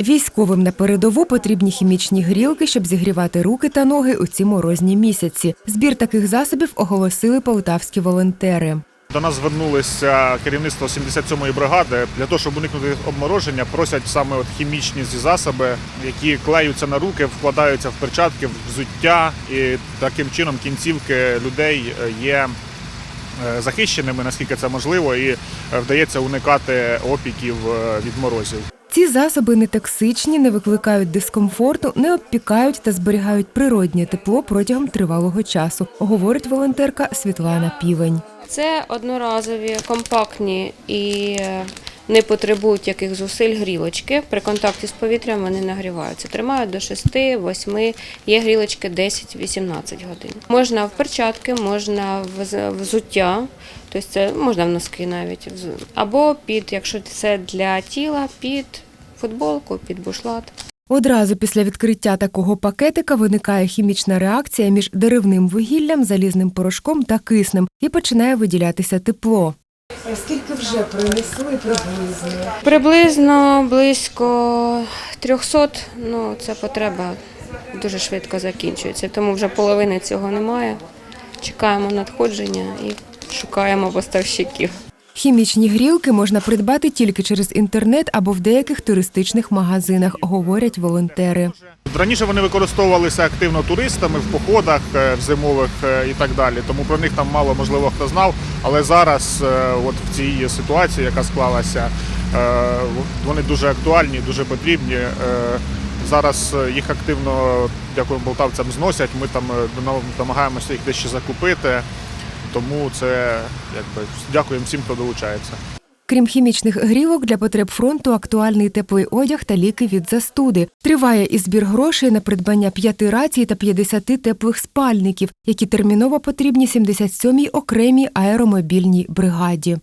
Військовим на передову потрібні хімічні грілки, щоб зігрівати руки та ноги у ці морозні місяці. Збір таких засобів оголосили полтавські волонтери. До нас звернулося керівництво 77-ї бригади для того, щоб уникнути обмороження, просять саме от хімічні засоби, які клеються на руки, вкладаються в перчатки, в взуття, і таким чином кінцівки людей є е, захищеними, наскільки це можливо, і е, вдається уникати опіків е, від морозів. Ці засоби не токсичні, не викликають дискомфорту, не обпікають та зберігають природнє тепло протягом тривалого часу, говорить волонтерка Світлана Півень. Це одноразові, компактні і е, не потребують яких зусиль грілочки. При контакті з повітрям вони нагріваються. Тримають до 6-8, є грілочки 10-18 годин. Можна в перчатки, можна в взуття, тобто це можна в носки навіть, або під, якщо це для тіла, під футболку, під бушлат. Одразу після відкриття такого пакетика виникає хімічна реакція між деревним вугіллям, залізним порошком та киснем і починає виділятися тепло. Скільки вже принесли приблизно? Приблизно близько 300, ну це потреба дуже швидко закінчується, тому вже половини цього немає. Чекаємо надходження і шукаємо поставщиків. Хімічні грілки можна придбати тільки через інтернет або в деяких туристичних магазинах, говорять волонтери. Раніше вони використовувалися активно туристами в походах е, в зимових е, і так далі. Тому про них там мало можливо хто знав. Але зараз, е, от в цій ситуації, яка склалася, е, вони дуже актуальні, дуже потрібні. Е, Зараз їх активно, дякую полтавцям, зносять. Ми там намагаємося їх дещо закупити. Тому це якби дякуємо всім, хто долучається. Крім хімічних грівок, для потреб фронту актуальний теплий одяг та ліки від застуди. Триває і збір грошей на придбання п'яти рацій та 50 теплих спальників, які терміново потрібні 77-й окремій аеромобільній бригаді.